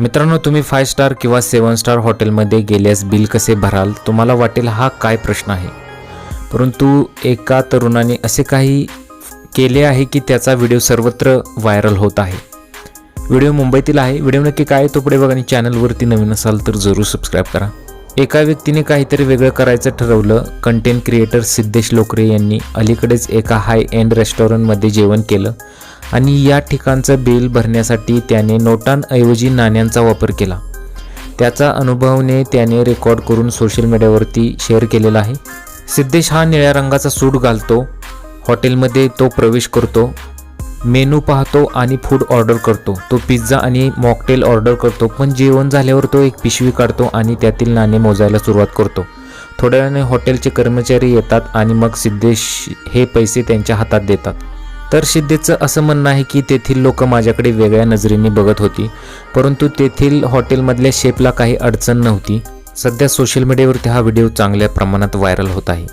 मित्रांनो तुम्ही five star किंवा सेवन स्टार हॉटेलमध्ये गेल्यास बिल कसे भराल? तुम्हाला वाटेल हा काय प्रश्न आहे. परंतु एका तरुणाने असे काही केले आहे की त्याचा व्हिडिओ सर्वत्र व्हायरल होत आहे. व्हिडिओ मुंबईतील आहे. व्हिडिओ नक्की काय तो पुढे बघा आणि चॅनलवरती नवीन असाल तर जरूर सबस्क्राईब करा. एका व्यक्तीने काहीतरी वेगळं करायचं ठरवलं. कंटेंट क्रिएटर सिद्धेश लोकरे यांनी अलीकडेच एका हाय एंड रेस्टॉरंटमध्ये जेवण केलं. आणि या ठिकाणचं बिल भरण्यासाठी त्याने नोटांऐवजी नाण्यांचा वापर केला. त्याचा अनुभवने त्याने रेकॉर्ड करून सोशल मीडियावरती शेअर केलेला आहे. सिद्धेश हा निळ्या रंगाचा सूट घालतो. हॉटेलमध्ये तो प्रवेश करतो. मेनू पाहतो आणि फूड ऑर्डर करतो. तो पिझ्झा आणि मॉकटेल ऑर्डर करतो पण जेवण झाल्यावर तो एक पिशवी काढतो आणि त्यातील नाणे मोजायला सुरुवात करतो. थोड्या वेळाने हॉटेलचे कर्मचारी येतात आणि मग सिद्धेश हे पैसे त्यांच्या हातात देतात. तर सिद्धेचं असं म्हणणं आहे की तेथील लोक माझ्याकडे वेगळ्या नजरेने बघत होती परंतु तेथील हॉटेलमधल्या शेपला काही अडचण नव्हती. सध्या सोशल मीडियावरती हा व्हिडिओ चांगल्या प्रमाणात व्हायरल होत आहे.